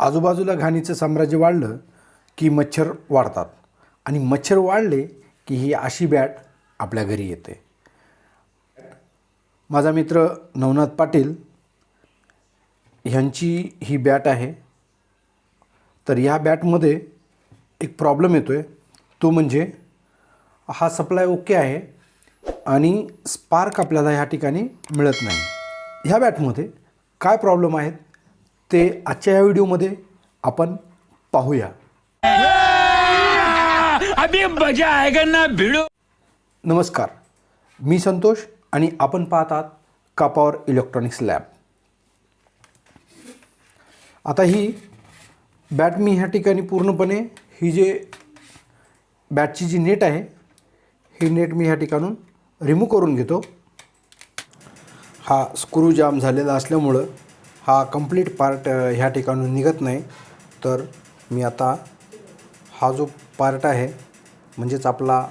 आजूबाजूला घाणीचं साम्राज्य वाढलं की मच्छर वाढतात. आणि मच्छर वाढले की ही अशी बॅट आपल्या घरी येते. माझा मित्र नवनाथ पाटील ह्यांची ही बॅट आहे. तर या बॅटमध्ये एक प्रॉब्लेम येतो आहे तो म्हणजे हा सप्लाय ओके आहे आणि स्पार्क आपल्याला ह्या ठिकाणी मिळत नाही. ह्या बॅटमध्ये काय प्रॉब्लेम आहेत? ते आजच्या या व्हिडिओमध्ये आपण पाहूया. अभी मजा आएगा ना भिड़ो। नमस्कार. मी संतोष आणि आपण पाहत आहात कापावर इलेक्ट्रॉनिक्स लॅब आता ही बॅट मी ह्या ठिकाणी पूर्णपणे ही जे बॅटची जी नेट आहे ही नेट मी ह्या ठिकाणून रिमूव्ह करून घेतो. हा स्क्रू जाम झालेला असल्यामुळं हा कंप्लीट पार्ट ह्या ठिकाणून निघत नाही. तर मी आता हा जो पार्ट आहे म्हणजेच आपला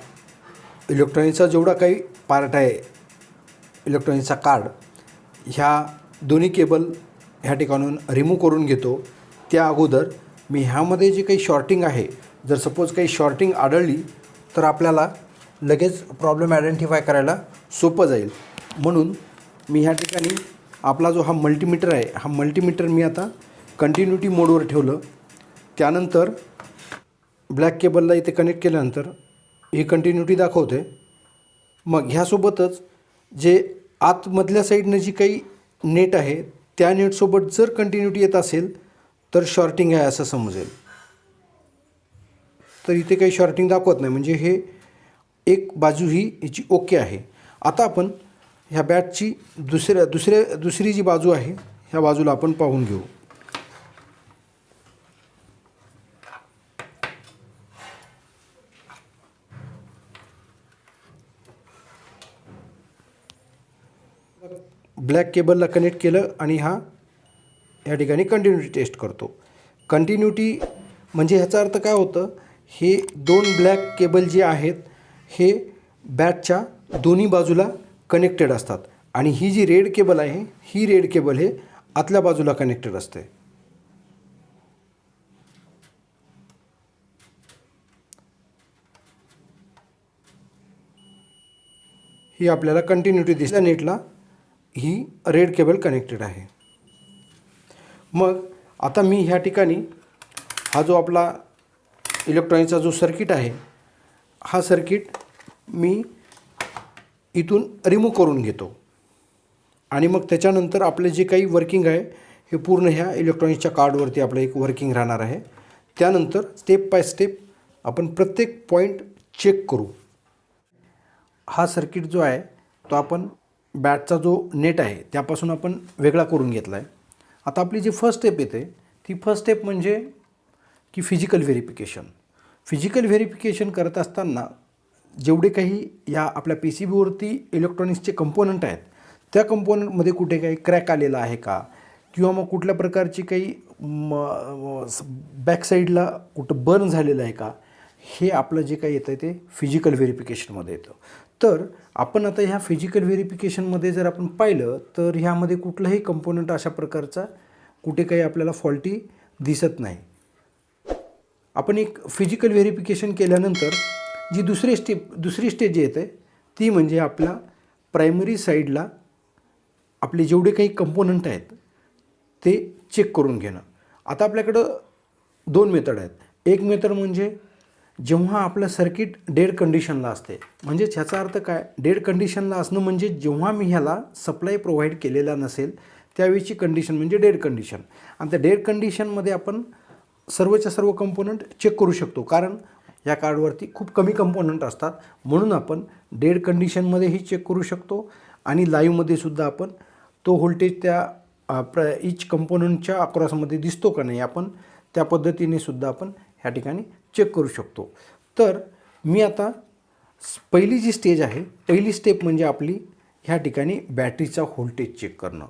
इलेक्ट्रॉनिकचा जेवढा काही पार्ट आहे इलेक्ट्रॉनिकचा कार्ड ह्या दोन्ही केबल ह्या ठिकाणून रिमूव्ह करून घेतो. त्या अगोदर मी ह्यामध्ये जे काही शॉर्टिंग आहे जर सपोज काही शॉर्टिंग आढळली तर आपल्याला लगेच प्रॉब्लेम आयडेंटिफाय करायला सोपं जाईल. म्हणून मी ह्या ठिकाणी आपला जो हा मल्टीमीटर आहे हा मल्टीमीटर मी आता कंटिन्युटी मोडवर ठेवलं. त्यानंतर ब्लॅक केबलला इथे कनेक्ट केल्यानंतर ही कंटिन्युटी दाखवते मग ह्यासोबतच जे आतमधल्या साईडनं जी काही नेट आहे त्या नेटसोबत जर कंटिन्युटी येत असेल तर शॉर्टिंग आहे असं समजेल. तर इथे काही शॉर्टिंग दाखवत नाही. म्हणजे हे एक बाजू ही याची ओके आहे. आता आपण ह्या बॅटची दुसऱ्या दुसऱ्या दुसरी जी बाजू आहे ह्या बाजूला आपण पाहून घेऊ. ब्लॅक केबलला कनेक्ट केलं आणि हा या ठिकाणी कंटिन्युटी टेस्ट करतो. कंटिन्युटी म्हणजे ह्याचा अर्थ काय होतं? हे दोन ब्लॅक केबल जे आहेत हे बॅटच्या दोन्ही बाजूला कनेक्टेड असतात. आणि ही जी रेड केबल आहे ही रेड केबल हे आतल्या बाजूला कनेक्टेड असते. ही आपल्याला कंटिन्युटी दिसल्या नेटला ही रेड केबल कनेक्टेड आहे. मग आता मी ह्या ठिकाणी हा जो आपला इलेक्ट्रॉनिकचा जो सर्किट आहे हा सर्किट मी इथून रिमूव्ह करून घेतो. आणि मग त्याच्यानंतर आपले जे काही वर्किंग आहे हे पूर्ण ह्या इलेक्ट्रॉनिक्सच्या कार्डवरती आपलं एक वर्किंग राहणार आहे. त्यानंतर स्टेप बाय स्टेप आपण प्रत्येक पॉईंट चेक करू. हा सर्किट जो आहे तो आपण बॅटचा जो नेट आहे त्यापासून आपण वेगळा करून घेतला आहे आता आपली जी फर्स्ट स्टेप येते ती फर्स्ट स्टेप म्हणजे की फिजिकल व्हेरिफिकेशन फिजिकल व्हेरिफिकेशन करत असताना जेवढे काही या आपल्या पी सी बीवरती इलेक्ट्रॉनिक्सचे कंपोनंट आहेत त्या कंपोनंटमध्ये कुठे काही क्रॅक आलेला आहे का? किंवा मग कुठल्या प्रकारची काही बॅक बॅकसाईडला कुठं बर्न झालेलं आहे का? हे आपलं जे काही येतं आहे ते फिजिकल व्हेरिफिकेशनमध्ये येतं. तर आपण आता ह्या फिजिकल व्हेरिफिकेशनमध्ये जर आपण पाहिलं तर ह्यामध्ये कुठलाही कंपोनंट अशा प्रकारचा कुठे काही आपल्याला फॉल्टी दिसत नाही. आपण एक फिजिकल व्हेरिफिकेशन केल्यानंतर जी दुसरी स्टेप दुसरी स्टेज येते ती म्हणजे आपल्या प्रायमरी साईडला आपले जेवढे काही कंपोनंट आहेत ते चेक करून घेणं. आता आपल्याकडं दोन मेथड आहेत. एक मेथड म्हणजे जेव्हा आपलं सर्किट डेड कंडिशनला असते. म्हणजेच ह्याचा अर्थ काय? डेड कंडिशनला असणं म्हणजे जेव्हा मी ह्याला सप्लाय प्रोव्हाइड केलेला नसेल त्यावेळीची कंडिशन म्हणजे डेड कंडिशन आणि त्या डेड कंडिशनमध्ये आपण सर्वच्या सर्व कंपोनंट चेक करू शकतो. कारण या कार्डवरती खूप कमी कंपोनंट असतात. म्हणून आपण डेड कंडिशनमध्येही चेक करू शकतो आणि लाईव्हमध्ये सुद्धा आपण तो व्होल्टेज त्या प्र इच कंपोनंटच्या अक्रॉसमध्ये दिसतो का नाही आपण त्या पद्धतीने सुद्धा आपण ह्या ठिकाणी चेक करू शकतो. तर मी आता पहिली जी स्टेज आहे पहिली स्टेप म्हणजे आपली ह्या ठिकाणी बॅटरीचा व्होल्टेज चेक करणं.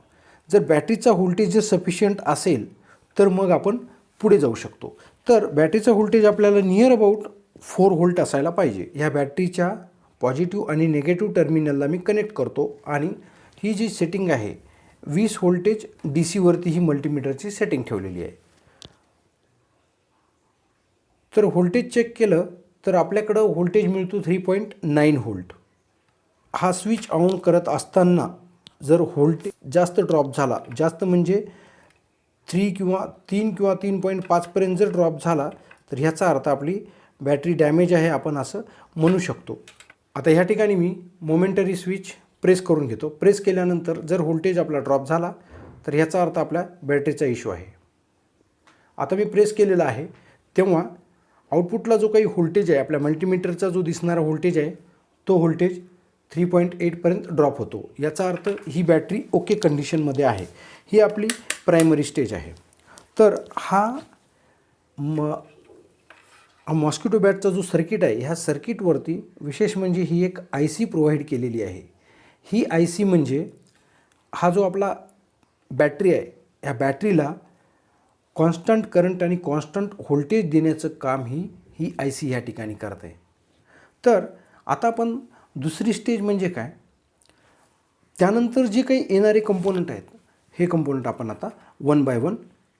जर बॅटरीचा व्होल्टेज जर सफिशियंट असेल तर मग आपण पुढे जाऊ शकतो. तर बॅटरीचा व्होल्टेज आपल्याला नियर अबाउट फोर व्होल्ट असायला पाहिजे. ह्या बॅटरीच्या पॉझिटिव्ह आणि निगेटिव्ह टर्मिनलला मी कनेक्ट करतो आणि ही जी सेटिंग आहे वीस व्होल्टेज डी सीवरती ही मल्टीमीटरची सेटिंग ठेवलेली आहे. तर व्होल्टेज चेक केलं तर आपल्याकडं व्होल्टेज मिळतो थ्री पॉईंट नाईन व्होल्ट. हा स्विच ऑन करत असताना जर व्होल्टेज जास्त ड्रॉप झाला जास्त म्हणजे थ्री किंवा तीन किंवा तीन पॉईंट पाचपर्यंत जर ड्रॉप झाला तर ह्याचा अर्थ आपली बॅटरी डॅमेज आहे आपण असं म्हणू शकतो. आता ह्या ठिकाणी मी मोमेंटरी स्विच प्रेस करून घेतो. प्रेस केल्यानंतर जर व्होल्टेज आपला ड्रॉप झाला तर ह्याचा अर्थ आपल्या बॅटरीचा इश्यू आहे. आता मी प्रेस केलेला आहे तेव्हा आउटपुटला जो काही व्होल्टेज आहे आपल्या मल्टीमीटरचा जो दिसणारा व्होल्टेज आहे तो व्होल्टेज थ्री पॉईंट एटपर्यंत ड्रॉप होतो. याचा अर्थ ही बॅटरी ओके कंडिशनमध्ये आहे. ही आपली प्रायमरी स्टेज आहे. तर हा म मॉस्किटो बॅटचा जो सर्किट आहे ह्या सर्किटवरती विशेष म्हणजे ही एक आय सी प्रोव्हाइड केलेली आहे. ही आय सी म्हणजे हा जो आपला बॅटरी आहे ह्या बॅटरीला कॉन्स्टंट करंट आणि कॉन्स्टंट व्होल्टेज देण्याचं काम ही ही आय सी ह्या ठिकाणी करत आहे तर आता आपण दुसरी स्टेज म्हणजे काय? त्यानंतर जे काही येणारे कंपोनंट आहेत हे कंपोनंट आपण आता वन बाय वन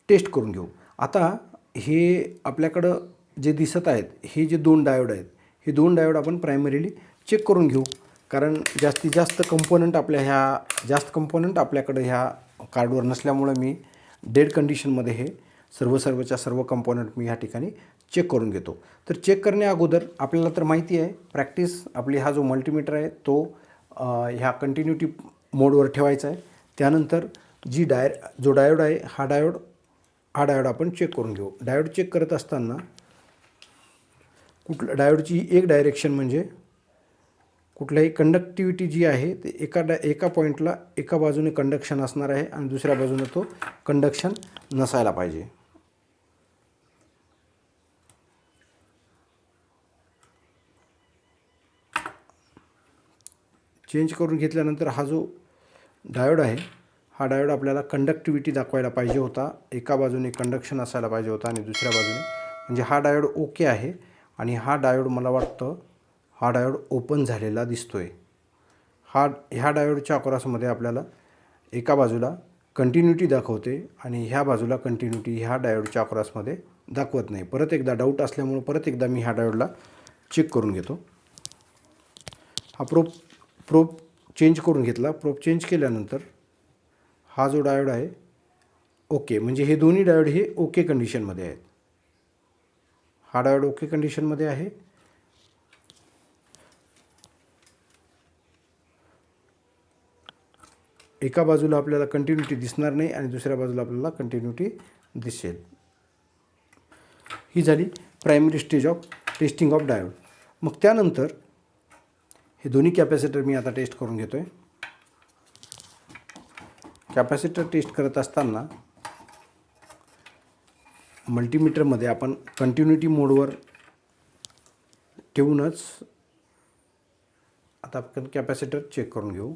टेस्ट करून घेऊ. आता हे आपल्याकडं जे दिसत आहेत हे जे दोन डायोड आहेत हे दोन डायोड आपण प्रायमरीली चेक करून घेऊ. कारण जास्तीत जास्त कंपोनंट आपल्या ह्या जास्त कंपोनंट आपल्याकडे ह्या कार्डवर नसल्यामुळं मी डेड कंडिशनमध्ये हे सर्व सर्वच्या सर्व कंपोनंट मी ह्या ठिकाणी चेक करून घेतो. तर चेक करण्या अगोदर आपल्याला तर माहिती आहे प्रॅक्टिस आपली हा जो मल्टीमीटर आहे तो ह्या कंटिन्युटी मोडवर ठेवायचा आहे. त्यानंतर जी डाय जो डायोड आहे हा डायोड हा डायोड आपण चेक करून घेऊ. डायोड चेक करत असताना कुठलं डायोडची एक डायरेक्शन म्हणजे कुठल्याही कंडक्टिव्हिटी जी आहे ते एका डा एका पॉईंटला एका बाजूने कंडक्शन असणार आहे आणि दुसऱ्या बाजूने तो कंडक्शन नसायला पाहिजे. चेंज करून घेतल्यानंतर हा जो डायोड आहे हा डायोड आपल्याला कंडक्टिव्हिटी दाखवायला पाहिजे होता. एका बाजूने कंडक्शन असायला पाहिजे होता आणि दुसऱ्या बाजूने. म्हणजे हा डायोड ओके आहे. आणि हा डायोड मला वाटतं हा डायोड ओपन झालेला दिसतो आहे हा ह्या डायोडच्या अक्रॉसमध्ये आपल्याला एका बाजूला कंटिन्युटी दाखवते आणि ह्या बाजूला कंटिन्युटी ह्या डायोडच्या अक्रॉसमध्ये दाखवत नाही. परत एकदा डाऊट असल्यामुळं परत एकदा मी ह्या डायोडला चेक करून घेतो. हा प्रोप प्रोप चेंज करून घेतला. प्रोप चेंज केल्यानंतर हा जो डायोड आहे ओके म्हणजे हे दोन्ही डायोड हे ओके कंडिशनमध्ये आहेत. हा ओके कंडिशनमध्ये आहे. एका बाजूला आपल्याला कंटिन्युटी दिसणार नाही आणि दुसऱ्या बाजूला आपल्याला कंटिन्युटी दिसेल. ही झाली primary stage of testing of diode मग त्यानंतर हे दोन्ही कॅपॅसिटर मी आता टेस्ट करून घेतो आहे कॅपॅसिटर टेस्ट करत असताना मल्टीमीटरमध्ये आपण कंटिन्युटी मोडवर ठेवूनच आता आपण कॅपॅसिटर चेक करून घेऊ.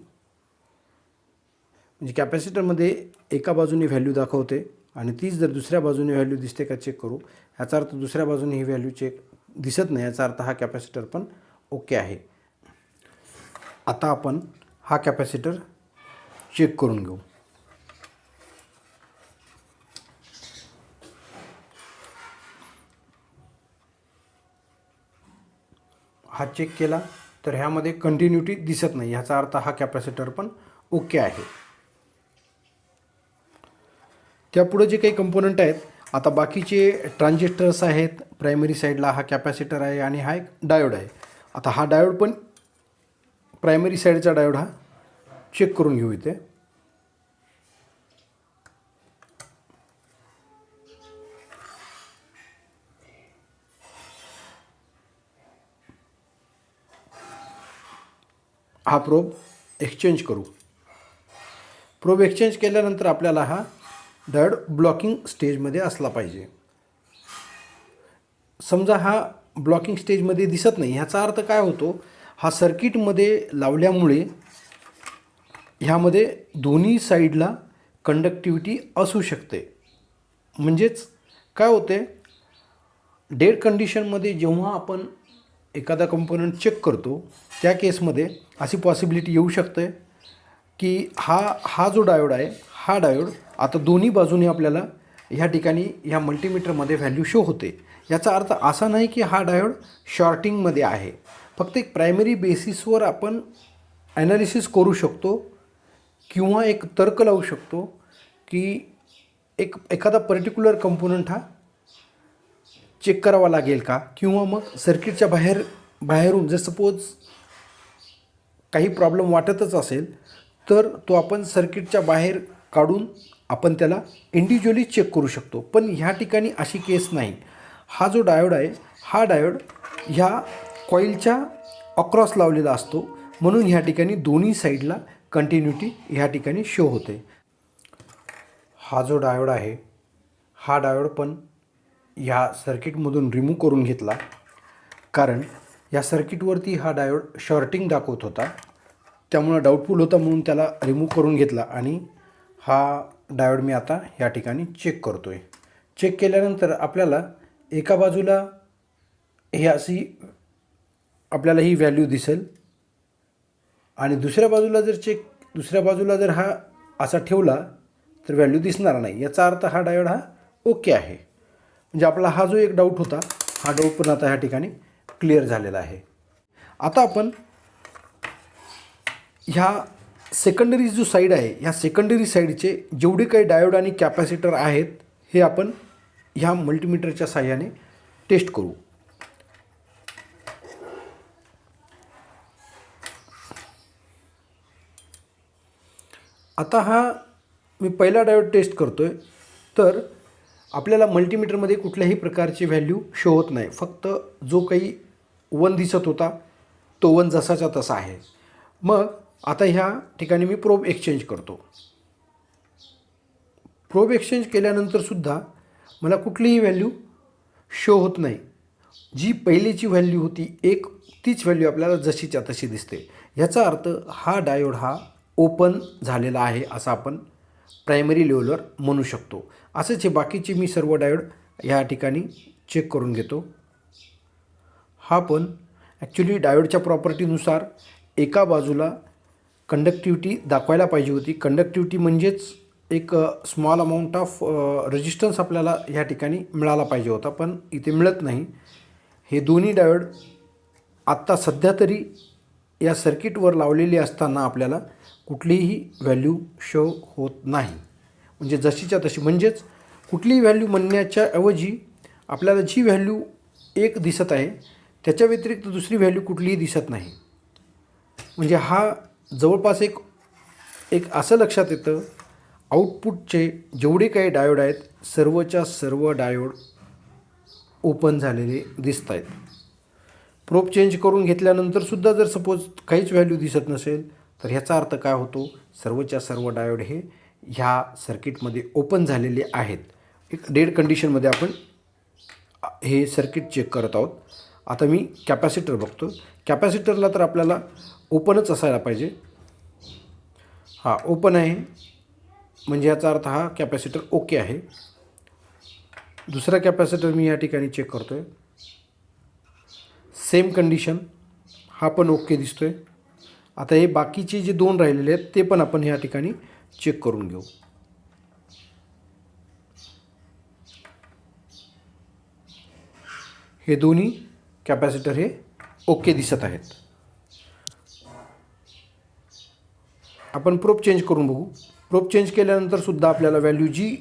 म्हणजे कॅपॅसिटरमध्ये एका बाजूने व्हॅल्यू दाखवते आणि तीच जर दुसऱ्या बाजूने व्हॅल्यू दिसते का चेक करू? ह्याचा अर्थ दुसऱ्या बाजूने ही व्हॅल्यू चेक दिसत नाही याचा अर्थ हा कॅपॅसिटर पण ओके आहे. आता आपण हा कॅपॅसिटर चेक करून घेऊ. हा चेक केला तर ह्यामध्ये कंटिन्युटी दिसत नाही. ह्याचा अर्थ हा कॅपॅसिटर पण ओके आहे. त्यापुढे जे काही कंपोनंट आहेत आता बाकीचे ट्रान्झिस्टर्स आहेत प्रायमरी साईडला हा कॅपॅसिटर आहे आणि हा एक डायोड आहे. आता हा डायोड पण प्रायमरी साईडचा डायोड हा चेक करून घेऊ इथे. हा प्रोब एक्सचेंज करू. प्रोब एक्सचेंज केल्यानंतर आपल्याला हा डायोड ब्लॉकिंग स्टेजमध्ये असला पाहिजे. समजा हा ब्लॉकिंग स्टेजमध्ये दिसत नाही ह्याचा अर्थ काय होतो? हा सर्किटमध्ये लावल्यामुळे ह्यामध्ये दोन्ही साईडला कंडक्टिव्हिटी असू शकते. म्हणजेच काय होते? डेड कंडिशनमध्ये जेव्हा आपण एखादा कंपोनंट चेक करतो त्या केसमध्ये अशी पॉसिबिलिटी येऊ शकते की हा हा जो डायोड आहे हा डायोड आता दोन्ही बाजूने आपल्याला ह्या ठिकाणी ह्या मल्टीमीटरमध्ये व्हॅल्यू शो होते. याचा अर्थ असा नाही की हा डायोड शॉर्टिंगमध्ये आहे. फक्त एक प्रायमरी बेसिसवर आपण ॲनालिसिस करू शकतो किंवा एक तर्क लावू शकतो की एक एखादा पर्टिक्युलर कंपोनंट हा चेक करावा लागेल का? किंवा मग सर्किटच्या बाहेर बाहेरून जर सपोज काही प्रॉब्लेम वाटतच असेल तर तो आपण सर्किटच्या बाहेर काढून आपण त्याला इंडिव्हिज्युअली चेक करू शकतो. पण ह्या ठिकाणी अशी केस नाही. हा जो डायोड आहे हा डायोड ह्या कॉईलच्या अक्रॉस लावलेला असतो. म्हणून ह्या ठिकाणी दोन्ही साईडला कंटिन्युटी ह्या ठिकाणी शो होते. हा जो डायोड आहे हा डायोड पण ह्या सर्किटमधून रिमूव्ह करून घेतला. कारण या सर्किटवरती हा डायोड शॉर्टिंग दाखवत होता. त्यामुळं डाऊटफुल होता म्हणून त्याला रिमूव्ह करून घेतला आणि हा डायोड मी आता या ठिकाणी चेक करतो आहे चेक केल्यानंतर आपल्याला एका बाजूला ही अशी आपल्याला ही व्हॅल्यू दिसेल. आणि दुसऱ्या बाजूला जर चेक दुसऱ्या बाजूला जर हा असा ठेवला तर व्हॅल्यू दिसणार नाही. याचा अर्थ हा डायोड हा ओके आहे. म्हणजे आपला हा जो एक डाऊट होता हा डाऊट पण आता ह्या ठिकाणी क्लिअर झालेला आहे. आता आपण ह्या सेकंडरी जो साईड आहे ह्या सेकंडरी साईडचे जेवढे काही डायोड आणि कॅपॅसिटर आहेत हे आपण ह्या मल्टीमीटरच्या साह्याने टेस्ट करू. आता हा मी पहिला डायोड टेस्ट करतो आहे तर आपल्याला मल्टीमीटरमध्ये कुठल्याही प्रकारची व्हॅल्यू शो होत नाही. फक्त जो काही वन दिसत होता तो वन जसाच्या तसा आहे. मग आता ह्या ठिकाणी मी प्रोब एक्सचेंज करतो. प्रोब एक्सचेंज केल्यानंतरसुद्धा मला कुठलीही व्हॅल्यू शो होत नाही. जी पहिलीची व्हॅल्यू होती एक तीच व्हॅल्यू आपल्याला जशीच्या तशी दिसते. ह्याचा अर्थ हा डायोड हा ओपन झालेला आहे असं आपण प्रायमरी लेवलवर म्हणू शकतो. असेच हे बाकीचे मी सर्व डायोड ह्या ठिकाणी चेक करून घेतो. हा पण ॲक्च्युली डायोडच्या प्रॉपर्टीनुसार एका बाजूला कंडक्टिव्हिटी दाखवायला पाहिजे होती. कंडक्टिव्हिटी म्हणजेच एक स्मॉल अमाऊंट ऑफ रेजिस्टन्स आपल्याला ह्या ठिकाणी मिळाला पाहिजे होता. पण इथे मिळत नाही. हे दोन्ही डायोड आत्ता सध्या तरी या सर्किटवर लावलेली असताना आपल्याला कुठलीही व्हॅल्यू शो होत नाही. म्हणजे जशीच्या तशी. म्हणजेच कुठलीही व्हॅल्यू म्हणण्याच्या ऐवजी आपल्याला जी व्हॅल्यू एक दिसत आहे त्याच्या व्यतिरिक्त दुसरी व्हॅल्यू कुठलीही दिसत नाही. म्हणजे हा जवळपास एक एक असं लक्षात येतं आउटपुटचे जेवढे काही डायोड आहेत सर्वच्या सर्व डायोड ओपन झालेले दिसत आहेत. प्रोब चेंज करून घेतल्यानंतरसुद्धा जर सपोज काहीच व्हॅल्यू दिसत नसेल तर ह्याचा अर्थ काय होतो? सर्वच्या सर्व डायोड हे ह्या सर्किटमध्ये ओपन झालेले आहेत. एक डेड कंडिशनमध्ये आपण हे सर्किट चेक करत आहोत. आता मी कॅपॅसिटर बघतो. कॅपॅसिटरला तर आपल्याला ओपनच असायला पाहिजे. हा ओपन आहे. म्हणजे याचा अर्थ हा कॅपॅसिटर ओके आहे. दुसरा कॅपॅसिटर मी या ठिकाणी चेक करतो आहे सेम कंडिशन. हा पण ओके दिसतो आहे आता हे बाकीचे जे दोन राहिलेले आहेत ते पण आपण या ठिकाणी चेक करून घेऊ. हे दोन्ही कॅपॅसिटर हे ओके दिसत आहेत. आपण प्रोप चेंज करून बघू. प्रोप चेंज केल्यानंतर सुद्धा आपल्याला व्हॅल्यू जी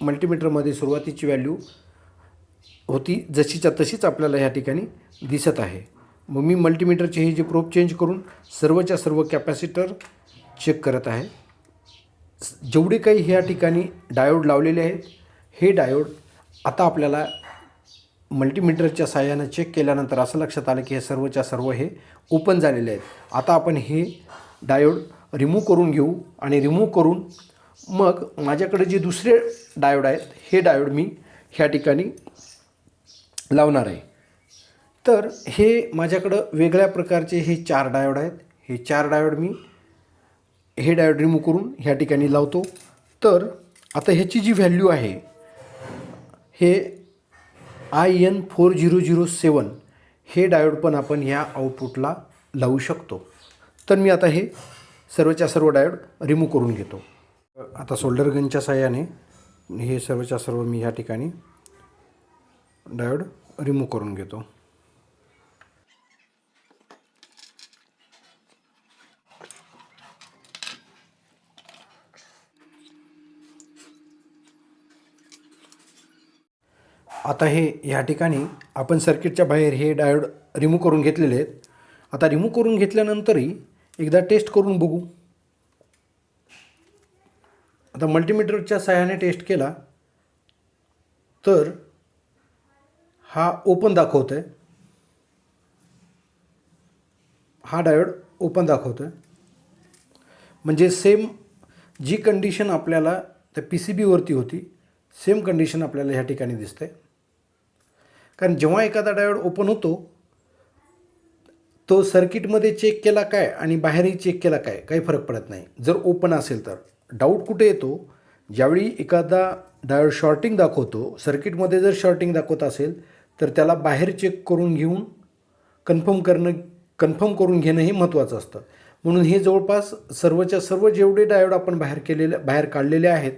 मल्टीमीटरमध्ये सुरुवातीची व्हॅल्यू होती जशीच्या तशीच आपल्याला ह्या ठिकाणी दिसत आहे. मग मी मल्टीमीटरचे हे जे प्रोप चेंज करून सर्वच्या सर्व कॅपॅसिटर चेक करत आहे. जेवढे काही ह्या ठिकाणी डायोड लावलेले आहेत हे डायोड आता आपल्याला मल्टीमीटरच्या साह्यानं चेक केल्यानंतर असं लक्षात आलं की हे सर्वच्या सर्व हे ओपन झालेले आहेत. आता आपण हे डायोड रिमूव्ह करून घेऊ आणि रिमूव्ह करून मग माझ्याकडे जे दुसरे डायोड आहेत हे डायोड मी ह्या ठिकाणी लावणार आहे. तर हे माझ्याकडं वेगळ्या प्रकारचे हे चार डायोड आहेत. हे चार डायोड मी हे डायोड रिमूव्ह करून ह्या ठिकाणी लावतो. तर आता ह्याची जी व्हॅल्यू आहे हे I N four zero zero seven हे डायोड पण आपण ह्या आउटपुटला लावू शकतो. तर मी आता हे सर्वच्या सर्व डायोड रिमूव्ह करून घेतो. आता सोल्डर गनच्या साह्याने हे सर्वच्या सर्व मी ह्या ठिकाणी डायोड रिमूव्ह करून घेतो. आता हे ह्या ठिकाणी आपण सर्किटच्या बाहेर हे डायोड रिमूव्ह करून घेतलेले आहेत. आता रिमूव्ह करून घेतल्यानंतरही एकदा टेस्ट करून बघू. आता मल्टीमीटरच्या सहाय्याने टेस्ट केला तर हा ओपन दाखवतो आहे हा डायोड ओपन दाखवतो आहे म्हणजे सेम जी कंडिशन आपल्याला त्या पी सी बीवरती होती सेम कंडिशन आपल्याला ह्या ठिकाणी दिसते कारण जेव्हा एखादा डायोड ओपन होतो तो सर्किटमध्ये चेक केला काय आणि बाहेरही चेक केला काय काही फरक पडत नाही. जर ओपन असेल तर. डाऊट कुठे येतो? ज्यावेळी एखादा डायोड शॉर्टिंग दाखवतो सर्किटमध्ये जर शॉर्टिंग दाखवत असेल तर त्याला बाहेर चेक करून घेऊन कन्फर्म करणं कन्फर्म करून घेणं हे महत्त्वाचं असतं. म्हणून हे जवळपास सर्वच्या सर्व जेवढे डायोड आपण बाहेर केलेले बाहेर काढलेले आहेत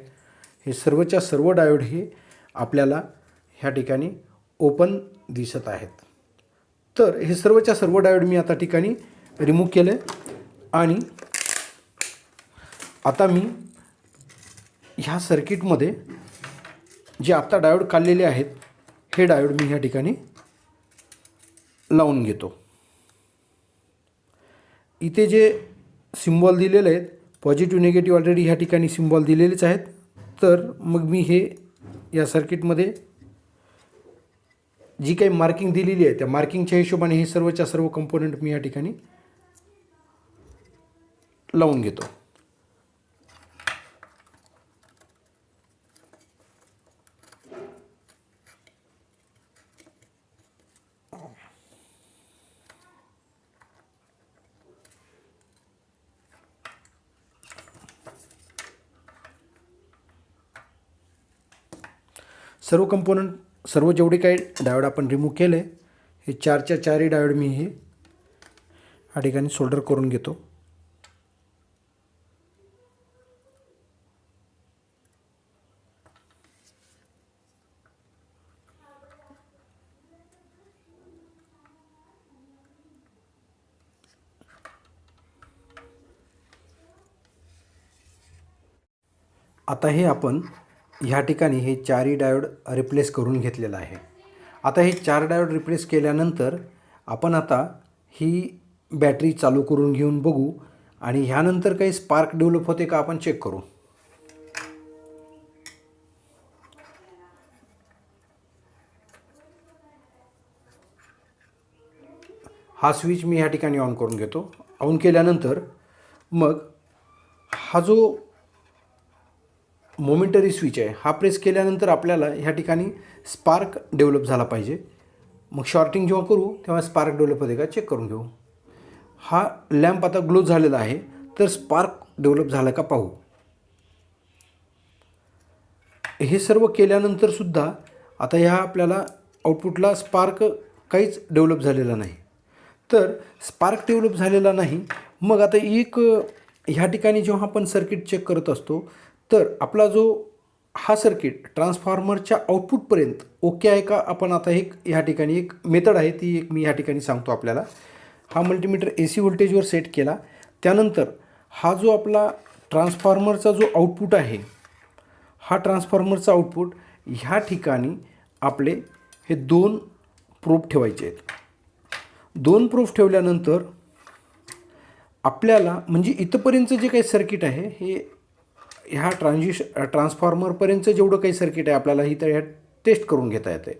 हे सर्वच्या सर्व डायोड हे आपल्याला ह्या ठिकाणी ओपन दिसत आहेत. तर हे सर्वच्या सर्व डायोड मी आता ठिकाणी रिमूव्ह केले आणि आता मी ह्या सर्किटमध्ये जे आत्ता डायोड काढलेले आहेत हे डायोड मी ह्या ठिकाणी लावून घेतो. इथे जे सिम्बॉल दिलेले आहेत पॉझिटिव्ह निगेटिव्ह ऑलरेडी ह्या ठिकाणी सिम्बॉल दिलेलेच आहेत. तर मग मी हे या सर्किटमध्ये जी काही मार्किंग दिलेली आहे त्या मार्किंगच्या हिशोबाने हे सर्वच्या सर्व कंपोनंट मी या ठिकाणी लावून घेतो. सर्व कंपोनंट सर्व जेवढे काही डायोड आपण रिमूव्ह केले हे चारच्या चारही डायोड मी हे या ठिकाणी सोल्डर करून घेतो. आता हे आपण ह्या ठिकाणी हे चारही डायोड रिप्लेस करून घेतलेलं आहे. आता हे चार डायोड रिप्लेस केल्यानंतर आपण आता ही बॅटरी चालू करून घेऊन बघू आणि ह्यानंतर काही स्पार्क डेव्हलप होते का आपण चेक करू. हा स्विच मी ह्या ठिकाणी ऑन करून घेतो. ऑन केल्यानंतर मग हा जो मोमेंटरी स्विच आहे. हा प्रेस केल्यानंतर आपल्याला ह्या ठिकाणी स्पार्क डेव्हलप झाला पाहिजे. मग शॉर्टिंग जेव्हा करू तेव्हा स्पार्क डेव्हलप होते का? चेक करून घेऊ. हा लॅम्प आता ग्लो झालेला आहे. तर स्पार्क डेव्हलप झाला का पाहू. हे सर्व केल्यानंतर सुद्धा आता ह्या आपल्याला आउटपुटला स्पार्क काहीच डेव्हलप झालेला नाही. तर स्पार्क डेव्हलप झालेला नाही. मग आता एक ह्या ठिकाणी जेव्हा आपण सर्किट चेक करत असतो तर आपला जो हा सर्किट ट्रान्सफॉर्मरच्या आउटपुटपर्यंत ओके आहे का? आपण आता एक ह्या ठिकाणी एक मेथड आहे ती एक मी ह्या ठिकाणी सांगतो आपल्याला. हा मल्टीमीटर ए सी व्होल्टेजवर सेट केला. त्यानंतर हा जो आपला ट्रान्सफॉर्मरचा जो आउटपुट आहे हा ट्रान्सफॉर्मरचा आउटपुट ह्या ठिकाणी आपले हे दोन प्रूफ ठेवायचे आहेत. दोन प्रूफ ठेवल्यानंतर आपल्याला म्हणजे इथपर्यंत जे काही सर्किट आहे हे ह्या ट्रान्झिश ट्रान्सफॉर्मरपर्यंतचं जेवढं काही सर्किट आहे आपल्याला ही तर ह्या टेस्ट करून घेता येते.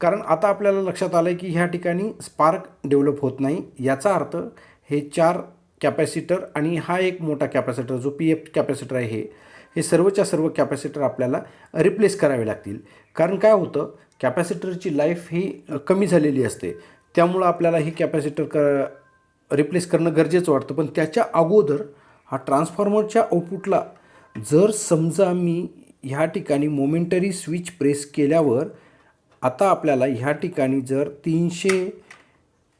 कारण आता आपल्याला लक्षात आलं आहे की ह्या ठिकाणी स्पार्क डेव्हलप होत नाही. याचा अर्थ हे चार कॅपॅसिटर आणि हा एक मोठा कॅपॅसिटर जो पी एफ कॅपॅसिटर आहे हे हे सर्वच्या सर्व कॅपॅसिटर आपल्याला रिप्लेस करावे लागतील. कारण काय होतं कॅपॅसिटरची लाईफ ही कमी झालेली असते. त्यामुळं आपल्याला ही कॅपॅसिटर क रिप्लेस करणं गरजेचं वाटतं. पण त्याच्या अगोदर हा ट्रान्सफॉर्मरच्या आउटपुटला जर समजा मी ह्या ठिकाणी मोमेंटरी स्विच प्रेस केल्यावर आता आपल्याला ह्या ठिकाणी जर तीनशे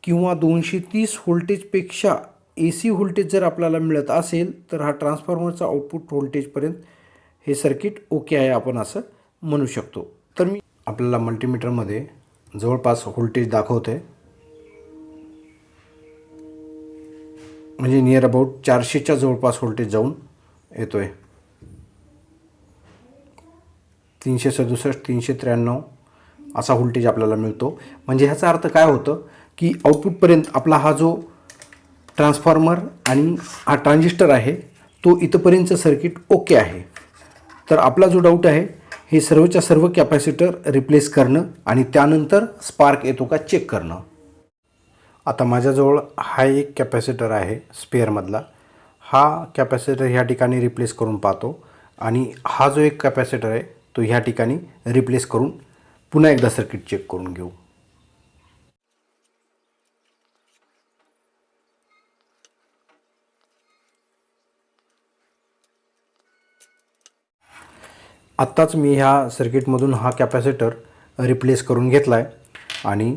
किंवा दोनशे तीस व्होल्टेजपेक्षा ए सी व्होल्टेज जर आपल्याला मिळत असेल तर हा ट्रान्सफॉर्मरचा आउटपुट व्होल्टेजपर्यंत हे सर्किट ओके आहे आपण असं म्हणू शकतो. तर मी आपल्याला मल्टीमीटरमध्ये जवळपास व्होल्टेज आहे म्हणजे नियर अबाऊट चारशेच्या जवळपास व्होल्टेज जाऊन येतो आहे तीनशे सदुसष्ट तीनशे त्र्याण्णव असा व्होल्टेज आपल्याला मिळतो. म्हणजे ह्याचा अर्थ काय होतं की आउटपुटपर्यंत आपला हा जो ट्रान्सफॉर्मर आणि हा ट्रान्झिस्टर आहे तो इथंपर्यंतचं सर्किट ओके आहे. तर आपला जो डाऊट आहे हे सर्वच्या सर्व कॅपॅसिटर रिप्लेस करणं आणि त्यानंतर स्पार्क येतो का चेक करणं. आता माझ्याजवळ हा एक कॅपॅसिटर आहे स्पेअरमधला हा कॅपॅसिटर ह्या ठिकाणी रिप्लेस करून पाहतो. आणि हा जो एक कॅपॅसिटर आहे तो ह्या ठिकाणी रिप्लेस करून पुन्हा एकदा सर्किट चेक करून घेऊ. आत्ताच मी ह्या सर्किटमधून हा कॅपॅसिटर रिप्लेस करून घेतला आहे आणि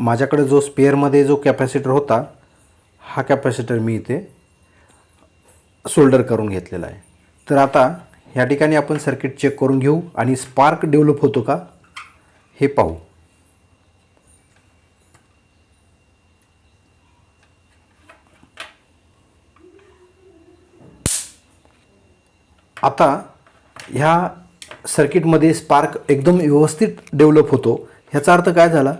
माझ्याकडे जो स्पेअरमध्ये जो कॅपॅसिटर होता हा कॅपॅसिटर मी इथे सोल्डर करून घेतलेला आहे. तर आता ह्या ठिकाणी आपण सर्किट चेक करून घेऊ. आणि स्पार्क डेव्हलप होतो का? हे पाहू. आता ह्या सर्किटमध्ये स्पार्क एकदम व्यवस्थित डेव्हलप होतो. ह्याचा अर्थ काय झाला?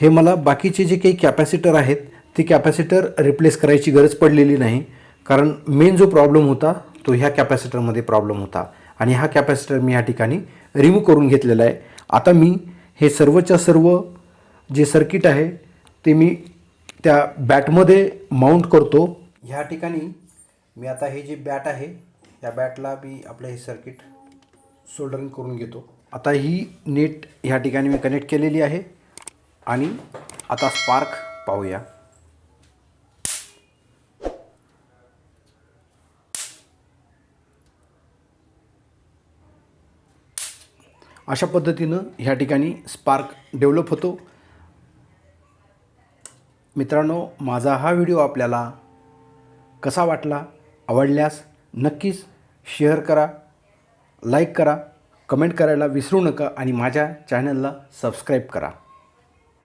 हे मला बाकीचे जे काही कॅपॅसिटर आहेत ते कॅपॅसिटर रिप्लेस करायची गरज पडलेली नाही. कारण मेन जो प्रॉब्लेम होता तो ह्या कॅपॅसिटरमध्ये प्रॉब्लेम होता. आणि हा कॅपॅसिटर मी ह्या ठिकाणी रिमूव्ह करून घेतलेला आहे. आता मी हे सर्वच्या सर्व जे सर्किट आहे ते मी त्या बॅटमध्ये माउंट करतो. ह्या ठिकाणी मी आता हे जे बॅट आहे या बॅटला मी आपलं हे सर्किट सोल्डरिंग करून घेतो. आता ही नेट ह्या ठिकाणी मी कनेक्ट केलेली आहे. आणि आता स्पार्क पाहूया. अशा पद्धतीनं ह्या ठिकाणी स्पार्क डेव्हलप होतो. मित्रांनो माझा हा व्हिडिओ आपल्याला कसा वाटला आवडल्यास नक्कीच शेअर करा लाईक करा कमेंट करायला विसरू नका आणि माझ्या चॅनलला सबस्क्राईब करा.